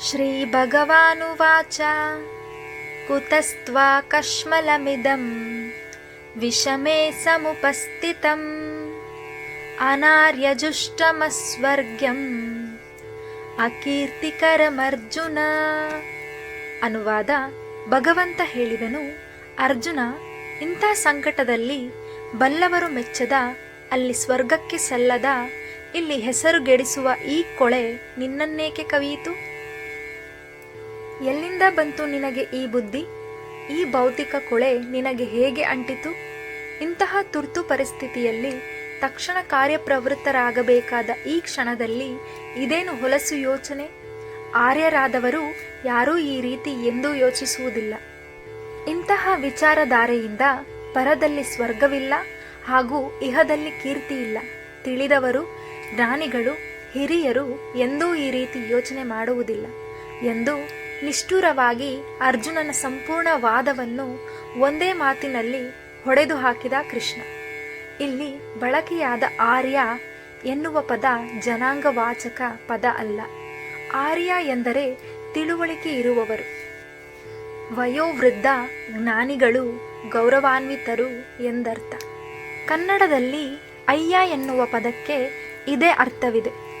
श्रीभगवानुवाच कुतस्त्वा कश्मलमिदं विषमे समुपस्थितम् ಅನಾರ್ಯಜುಷ್ಟಮಸ್ವರ್ಗ್ಯಂ ಅಕೀರ್ತಿಕರಮರ್ಜುನ ಅನುವಾದ ಭಗವಂತ ಹೇಳಿದನು ಅರ್ಜುನ ಇಂಥ ಸಂಕಟದಲ್ಲಿ ಬಲ್ಲವರು ಮೆಚ್ಚದ ಅಲ್ಲಿ ಸ್ವರ್ಗಕ್ಕೆ ಸಲ್ಲದ ಇಲ್ಲಿ ಹೆಸರು ಗೆಡಿಸುವ ಈ ಕೊಳೆ ನಿನ್ನನ್ನೇಕೆ ಕವಿಯಿತು ಎಲ್ಲಿಂದ ಬಂತು ನಿನಗೆ ಈ ಬುದ್ಧಿ? ಈ ಭೌತಿಕ ಕೊಳೆ ನಿನಗೆ ಹೇಗೆ ಅಂಟಿತು? ಇಂತಹ ತುರ್ತು ಪರಿಸ್ಥಿತಿಯಲ್ಲಿ ತಕ್ಷಣ ಕಾರ್ಯಪ್ರವೃತ್ತರಾಗಬೇಕಾದ ಈ ಕ್ಷಣದಲ್ಲಿ ಇದೇನು ಹೊಲಸು ಯೋಚನೆ? ಆರ್ಯರಾದವರು ಯಾರೂ ಈ ರೀತಿ ಎಂದೂ ಯೋಚಿಸುವುದಿಲ್ಲ. ಇಂತಹ ವಿಚಾರಧಾರೆಯಿಂದ ಪರದಲ್ಲಿ ಸ್ವರ್ಗವಿಲ್ಲ ಹಾಗೂ ಇಹದಲ್ಲಿ ಕೀರ್ತಿ ಇಲ್ಲ. ತಿಳಿದವರು ಜ್ಞಾನಿಗಳು ಹಿರಿಯರು ಎಂದೂ ಈ ರೀತಿ ಯೋಚನೆ ಮಾಡುವುದಿಲ್ಲ ಎಂದು ನಿಷ್ಠುರವಾಗಿ ಅರ್ಜುನನ ಸಂಪೂರ್ಣ ವಾದವನ್ನು ಒಂದೇ ಮಾತಿನಲ್ಲಿ ಹೊಡೆದು ಹಾಕಿದ ಕೃಷ್ಣ. ಇಲ್ಲಿ ಬಳಕೆಯಾದ ಆರ್ಯ ಎನ್ನುವ ಪದ ಜನಾಂಗವಾಚಕ ಪದ ಅಲ್ಲ. ಆರ್ಯ ಎಂದರೆ ತಿಳುವಳಿಕೆ ಇರುವವರು. ವಯೋವೃದ್ಧ ಜ್ಞಾನಿಗಳು ಗೌರವಾನ್ವಿತರು ಎಂದರ್ಥ. ಕನ್ನಡದಲ್ಲಿ ಅಯ್ಯ ಎನ್ನುವ ಪದಕ್ಕೆ ಇದೇ ಅರ್ಥವಿದೆ.